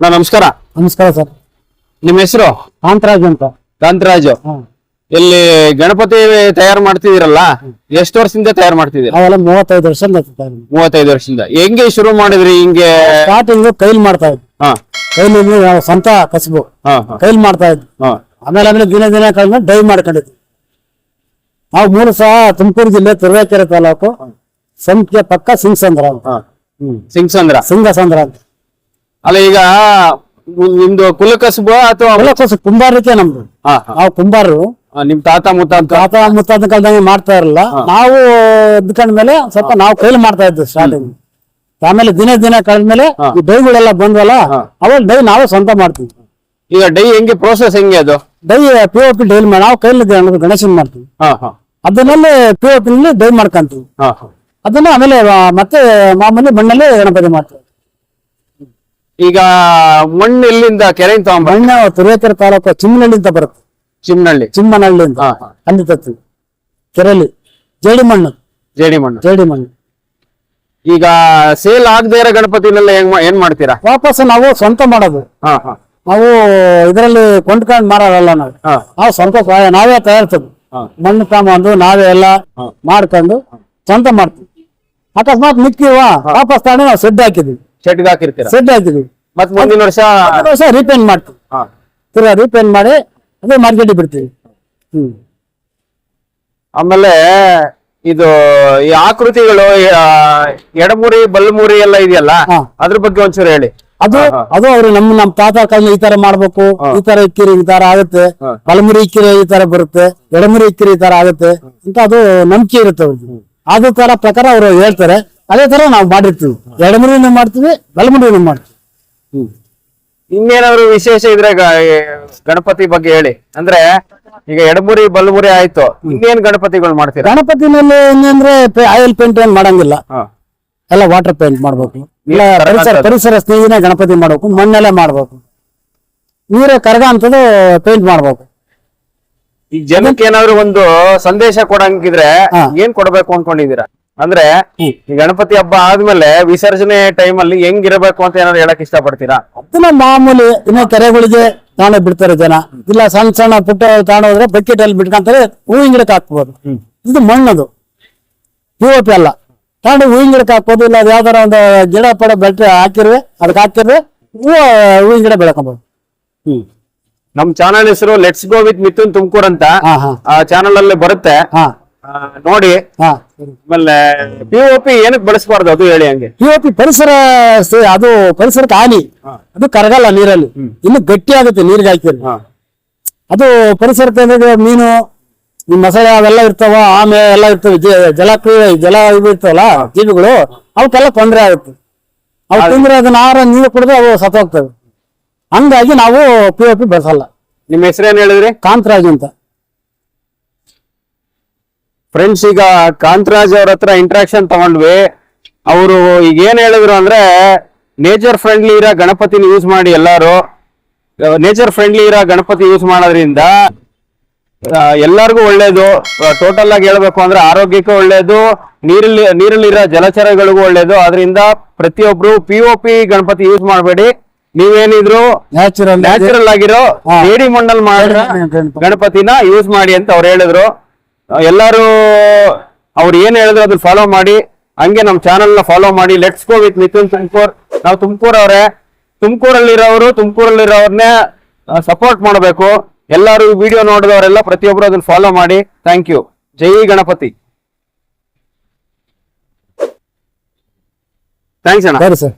ಅಣ್ಣ ನಮಸ್ಕಾರ. ನಮಸ್ಕಾರ ಸರ್. ನಿಮ್ಮ ಹೆಸರು? ಕಾಂತರಾಜ್ ಅಂತ. ಕಾಂತರಾಜು. ಇಲ್ಲಿ ಗಣಪತಿ ತಯಾರು ಮಾಡ್ತಿದಿರಲ್ಲ ಎಷ್ಟು ವರ್ಷದಿಂದ ತಯಾರು ಮಾಡ್ತಿದ್ದೀರಾ? ಅವೆಲ್ಲ ಮೂವತ್ತೈದು ವರ್ಷ ಮೂವತ್ತೈದು ವರ್ಷದಿಂದ. ಹೆಂಗೆ ಶುರು ಮಾಡಿದ್ರಿ ಹಿಂಗೆ? ಸ್ಟಾರ್ಟಿಂಗ್ ಕೈಲಿ ಮಾಡ್ತಾ ಇದ್ವಿ. ಹಾ. ಕೈಲಿ ನಾವು ಸ್ವಂತ ಕಸಬು. ಕೈಲಿ ಮಾಡ್ತಾ ಇದ್ವಿ. ಆಮೇಲೆ ಆಮೇಲೆ ದಿನ ದಿನ ಕಳೆದ ಡೈ ಮಾಡ್ಕೊಂಡಿದ್ವಿ. ನಾವು ಮೂರು ಸಹ ತುಮಕೂರು ಜಿಲ್ಲೆ ತುರುವೇಕೆರೆ ತಾಲೂಕು ಸಂಖ್ಯೆ ಪಕ್ಕ ಸಿಂಗ್ಸಂದ್ರ ಸಿಂಗ್ಸಂದ್ರ. ಸಿಂಗಸಂದ್ರ ಅಂತ. ಅಲ್ಲ ಈಗ ನಿಮ್ದು ಕುಲಕಸಬು ಅಥವಾ ಕುಂಬಾರ ಕುಂಬಾರಕ್ಕೆ ನಮ್ದು. ಹಾ ಹಾ. ನಾವು ಕುಂಬಾರರು ಆ, ನಿಮ್ ತಾತ ಮುತ್ತ ಅಂತ? ತಾತ ಮುತ್ತಾತ ಕಾಲದಂಗೆ ಮಾಡ್ತಾ ಇರಲಿಲ್ಲ ನಾವು ಎದ್ಕೊಂಡ್ಮೇಲೆ ಸ್ವಲ್ಪ ನಾವು ಕೈಲಿ ಮಾಡ್ತಾ ಇದ್ವಿ ಸ್ಟಾರ್ಟಿಂಗ್ ಆಮೇಲೆ ದಿನ ದಿನ ಕಳೆದ್ಮೇಲೆ ಈ ಡೈಗಳೆಲ್ಲ ಬಂದ್ವಲ್ಲ ಅವಾಗ ಡೈ ನಾವು ಸ್ವಂತ ಮಾಡ್ತೀವಿ. ಈಗ ಡೈ ಹೆಂಗೆ ಪ್ರೋಸೆಸ್ ಹೆಂಗೆ ಅದು? ಡೈ ಪಿ ಒ ಪಿ ಡೈಲ್ ಮಾಡಿ ನಾವು ಕೈಲಿ ಗಣ- ಗಣೇಶನ್ ಮಾಡ್ತೀವಿ. ಹಾ ಹಾ. ಅದನ್ನಲ್ಲಿ ಪಿ ಒ ಪಿ ಡೈ ಮಾಡ್ಕೊಂತೀವಿ. ಹಾ ಹಾ. ಅದನ್ನ ಆಮೇಲೆ ಆ, ಮತ್ತೆ ಮಾಮೂಲಿ ಮಣ್ಣಲ್ಲಿ ಗಣಪತಿ ಮಾಡ್ತೀವಿ. ಈಗ ಮಣ್ಣು ಎಲ್ಲಿಂದ ಕೆರೆಯಿಂದ ತಗೊಂಬ ಮಣ್ಣ ತುರುವೇಕೆರೆ ತಾಲೂಕು ಚಿಮ್ಮನಹಳ್ಳಿ ಅಂತ ಬರುತ್ತೆ. ಚಿಮ್ಮನಹಳ್ಳಿ ಚಿಮ್ಮನಹಳ್ಳಿ ಅಂತ. ಹಾ ಹಾ. ಅಲ್ಲಿ ಕೆರೆಯಲ್ಲಿ ಜೇಡಿ ಮಣ್ಣು. ಜೇಡಿ ಮಣ್ಣು. ಜೇಡಿ ಮಣ್ಣು. ಈಗ ಸೇಲ್ ಆಗದೇ ಇರೋ ಗಣಪತಿನೆಲ್ಲ ಹೆಂಗ್ ಮಾ- ಏನ್ ಮಾಡ್ತೀರಾ? ವಾಪಸ್ ನಾವು ಸ್ವಂತ ಮಾಡೋದು. ಹಾ ಹಾ. ನಾವು ಇದರಲ್ಲಿ ಕೊಂಡ್ಕೊಂಡು ಮಾರಲ್ಲ ನಾವು. ಹಾ. ನಾವು ಸ್ವಂತ ಸ್ವ- ನಾವೇ ತಯಾರಿಸೋದು. ಹಾ. ಮಣ್ಣು ತಗೊಂಡು ನಾವೇ ಎಲ್ಲ ಮಾಡ್ಕೊಂಡು ಸ್ವಂತ ಮಾಡ್ತೀವಿ. ಅಕಸ್ಮಾತ್ ಮಿಕ್ಕಿವ ವಾಪಸ್ ತಗೊಂಡು ನಾವು ಸೆಡ್ ಹಾಕಿದ್ವಿ ಶೆಟ್ಗೆ ಹಾಕಿರ್ತೀರ? ಸೆಟ್ ಮತ್ ಮುಂದಿನ ವರ್ಷ ವರ್ಷ ರೀಪೇಂಟ್ ಮಾಡ್ತೀವಿ. ಹಾ. ತಿರ್ಗಾ ರೀಪೇಂಟ್ ಮಾಡಿ ಅದೇ ಮಾರ್ಕೆಟ್ ಬಿಡ್ತೀವಿ. ಹ್ಮ್. ಆಮೇಲೆ ಇದು ಈ ಆಕೃತಿಗಳು ಆ, ಎಡಮುರಿ ಬಲ್ಮುರಿ ಎಲ್ಲ ಇದೆಯಲ್ಲ? ಹಾ. ಅದ್ರ ಬಗ್ಗೆ ಒಂಚೂರು ಹೇಳಿ. ಅದು ಅದು ಅವ್ರು ನಮ್ಮ ನಮ್ ತಾತ ಕಾಲ ಈ ತರ ಮಾಡ್ಬೇಕು ಈ ತರ ಇಕ್ಕಿರಿ ಈ ತರ ಆಗುತ್ತೆ. ಬಲಮುರಿ ಇಕ್ಕಿರಿ ಈ ತರ ಬರುತ್ತೆ. ಎಡಮುರಿ ಇಕ್ಕಿರಿ ಈ ತರ ಆಗುತ್ತೆ. ಅಂತ ಅದು ನಂಬಿಕೆ ಇರುತ್ತೆ ಅವ್ರಿಗೆ ಅದ ತರ ಪ್ರಕಾರ ಅವ್ರು ಹೇಳ್ತಾರೆ. ಅದೇ ತರ ನಾವು ಮಾಡಿರ್ತೀವಿ. ಎಡಮುರಿನೂ ಮಾಡ್ತೀವಿ ಬಲಮುರಿನ ಮಾಡ್ತೀವಿ. ಇನ್ನೇನಾದ್ರು ವಿಶೇಷ ಇದ್ರೆ ಗಣಪತಿ ಬಗ್ಗೆ ಹೇಳಿ. ಅಂದ್ರೆ ಈಗ ಎಡಮುರಿ ಬಲ್ಬುರಿ ಆಯ್ತು. ಇನ್ನೇನ್ ಗಣಪತಿಗಳು ಮಾಡ್ತೀರಾ? ಗಣಪತಿನಲ್ಲಿ ಏನಂದ್ರೆ ಆಯಿಲ್ ಪೇಂಟ್ ಏನ್ ಮಾಡಂಗಿಲ್ಲ. ಎಲ್ಲ ವಾಟರ್ ಪೇಂಟ್ ಮಾಡ್ಬೇಕು. ಇಲ್ಲ ಪರಿಸರ. ಪರಿಸರ ಸ್ನೇಹಿನ ಗಣಪತಿ ಮಾಡ್ಬೇಕು. ಮಣ್ಣೆಲ್ಲ ಮಾಡ್ಬೇಕು. ನೀರೇ ಕರಗ ಅಂತದ್ದು ಪೇಂಟ್ ಮಾಡ್ಬೇಕು. ಈ ಜನಕ್ಕೆ ಏನಾದ್ರು ಒಂದು ಸಂದೇಶ ಕೊಡಂಗಿದ್ರೆ. ಏನ್ ಕೊಡ್ಬೇಕು ಅನ್ಕೊಂಡಿದೀರಾ ಅಂದ್ರೆ ಈ ಗಣಪತಿ ಹಬ್ಬ ಆದ್ಮೇಲೆ ವಿಸರ್ಜನೆ ಟೈಮ್ ಅಲ್ಲಿ ಹೆಂಗಿರಬೇಕು ಅಂತ ಏನಾದ್ರು ಹೇಳಕ್ ಇಷ್ಟಪಡ್ತೀರಾ? ಅದನ್ನ ಮಾಮೂಲಿ ಇನ್ನು ಕೆರೆಗಳಿಗೆ ತಾಣ ಬಿಡ್ತಾರೆ ಜನ. ಇಲ್ಲ ಸಣ್ಣ ಸಣ್ಣ ಪುಟ್ಟ ತಾಣೋದ್ರೆ ಬಕೆಟ್ ಅಲ್ಲಿ ಬಿಟ್ಕೊಂತಾರೆ ಹೂವಿನ ಗಿಡಕ್ಕೆ ಹಾಕ್ಬೋದು. ಇದು ಮಣ್ಣದು. ಪಿ ಅಲ್ಲ. ತಾಂಡು ಹೂವಿನ ಗಿಡಕ್ಕೆ ಹಾಕ್ಬೋದು ಇಲ್ಲ ಅದು ಯಾವ್ದಾರ ಒಂದು ಗಿಡ ಪಡ ಬೆಟ್ಟ ಹಾಕಿರ್ವೆ ಅದಕ್ಕೆ ಹಾಕಿರ್ವೆ ಹೂವು ಹೂವಿನ ಗಿಡ ಬೆಳ್ಕೊಬೋದು. ನಮ್ ಚಾನಲ್ ಹೆಸರು let's go with Mithun Tumkur ಅಂತ. ಆ ಚಾನಲ್ ಅಲ್ಲಿ ಬರುತ್ತೆ. ನೋಡಿ ಹಾ. ಆಮೇಲೆ ಪಿ ಒ ಪಿ ಏನಕ್ಕೆ ಬಳಸಬಾರ್ದು ಅದು ಹೇಳಿ ಹಂಗೆ. ಪಿ ಪಿ ಪರಿಸರ ಅದು ಪರಿಸರಕ್ಕೆ ಹಾನಿ. ಅದು ಕರಗಲ್ಲ ನೀರಲ್ಲಿ. ಇನ್ನು ಗಟ್ಟಿ ಆಗುತ್ತೆ ನೀರಿಗೆ ಹಾಕಿದ್ರೆ. ಹಾ. ಅದು ಪರಿಸರಕ್ಕೆ ಮೀನು ಈ ಮೊಸಳೆ ಅವೆಲ್ಲ ಇರ್ತಾವ ಆಮೆ ಎಲ್ಲ ಇರ್ತವೆ ಜಲ ಜಲಕ್ರಿಯೆ ಜಲ ಇವು ಇರ್ತಾವಲ್ಲ ಜೀವಿಗಳು ಅವಕ್ಕೆಲ್ಲ ತೊಂದರೆ ಆಗುತ್ತೆ. ಅವು ತಿಂದ್ರೆ ಅದನ್ನ ಆಹಾರ ನೀರು ಕುಡಿದ್ರೆ ಅವು ಸತ್ತೋಗ್ತವೆ ಹಂಗಾಗಿ ನಾವು ಪಿ ಒ ಪಿ ಬಳಸಲ್ಲ. ನಿಮ್ಮ ಹೆಸರೇನು ಹೇಳಿದ್ರಿ? ಕಾಂತರಾಜ್ ಅಂತ. ಫ್ರೆಂಡ್ಸ್ ಈಗ ಕಾಂತರಾಜ್ ಅವ್ರ ಹತ್ರ ಇಂಟ್ರಾಕ್ಷನ್ ತಗೊಂಡ್ವಿ. ಅವರು ಈಗ ಏನ್ ಹೇಳಿದ್ರು ಅಂದ್ರೆ ನೇಚರ್ ಫ್ರೆಂಡ್ಲಿ ಇರೋ ಗಣಪತಿನ ಯೂಸ್ ಮಾಡಿ ಎಲ್ಲಾರು. ನೇಚರ್ ಫ್ರೆಂಡ್ಲಿ ಇರೋ ಗಣಪತಿ ಯೂಸ್ ಮಾಡೋದ್ರಿಂದ ಎಲ್ಲರಿಗೂ ಒಳ್ಳೇದು. ಟೋಟಲ್ ಆಗಿ ಹೇಳ್ಬೇಕು ಅಂದ್ರೆ ಆರೋಗ್ಯಕ್ಕೆ ಒಳ್ಳೇದು ನೀರಲ್ಲಿ ನೀರಲ್ಲಿರೋ ಜಲಚರಗಳಿಗೂ ಒಳ್ಳೇದು. ಅದರಿಂದ ಪ್ರತಿಯೊಬ್ರು P O P Ganapati use ಮಾಡಬೇಡಿ. ನೀವೇನಿದ್ರು ನ್ಯಾಚುರಲ್ ನ್ಯಾಚುರಲ್ ಆಗಿರೋ ಏಡಿ ಜೇಡಿ ಮಣ್ಣಲ್ಲಿ ಮಾಡಿರೋ ಗಣಪತಿನ ಯೂಸ್ ಮಾಡಿ ಅಂತ ಅವ್ರು ಹೇಳಿದ್ರು. ಎಲ್ಲರೂ ಅವ್ರು ಏನ್ ಹೇಳಿದ್ರು ಅದನ್ನ ಫಾಲೋ ಮಾಡಿ. ಹಂಗೆ ನಮ್ಮ ನ ಫಾಲೋ ಮಾಡಿ. Let's go with Mithun Tumkur ನಾವು ತುಮಕೂರ್ ಅವರೇ. ತುಮಕೂರಲ್ಲಿರೋರು ತುಮಕೂರಲ್ಲಿರೋರ್ನೇ ಸಪೋರ್ಟ್ ಮಾಡಬೇಕು. ಎಲ್ಲರೂ ವಿಡಿಯೋ ನೋಡಿದವರೆಲ್ಲ ಪ್ರತಿಯೊಬ್ಬರು ಅದನ್ನ ಫಾಲೋ ಮಾಡಿ. ಥ್ಯಾಂಕ್ ಯು ಜೈ ಗಣಪತಿ. ಥ್ಯಾಂಕ್ಸ್ ಅಣ್ಣ. ಸರಿ ಸರ್.